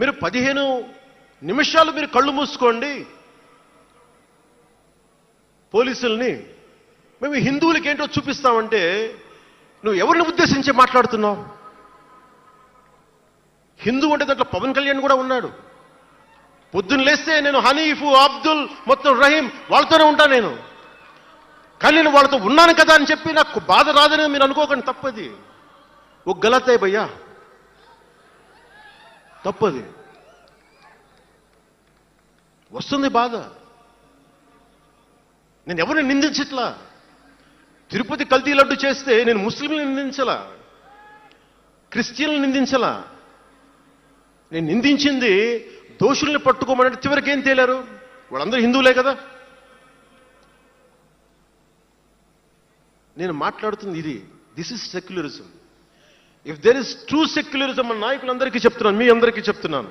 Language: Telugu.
మీరు పదిహేను నిమిషాలు మీరు కళ్ళు మూసుకోండి. పోలీసుల్ని మేము హిందువులకి ఏంటో చూపిస్తామంటే నువ్వు ఎవరిని ఉద్దేశించి మాట్లాడుతున్నావు? హిందూ అంటే దాంట్లో పవన్ కళ్యాణ్ కూడా ఉన్నాడు. పొద్దున్న లేస్తే నేను హనీఫు అబ్దుల్ మొత్తం రహీం వాళ్ళతోనే ఉంటా నేను. కానీ నేను వాళ్ళతో ఉన్నాను కదా అని చెప్పి నాకు బాధ రాదని మీరు అనుకోకండి తప్పది. ఓ గలతే భయ్యా. తప్పది. వస్తుంది బాధ. నేను ఎవరిని నిందించట్లా? తిరుపతి కల్తీ లడ్డు చేస్తే నేను ముస్లింలు నిందించలా? క్రిస్టియన్లు నిందించలా? నేను నిందించింది దోషుల్ని పట్టుకోమని చివరికి ఏం తేలారు? వాళ్ళందరూ హిందువులే కదా. నేను మాట్లాడుతుంది ఇది. This is secularism if there is true secularism అని నాయకులందరికీ చెప్తున్నాను మీ అందరికీ చెప్తున్నాను.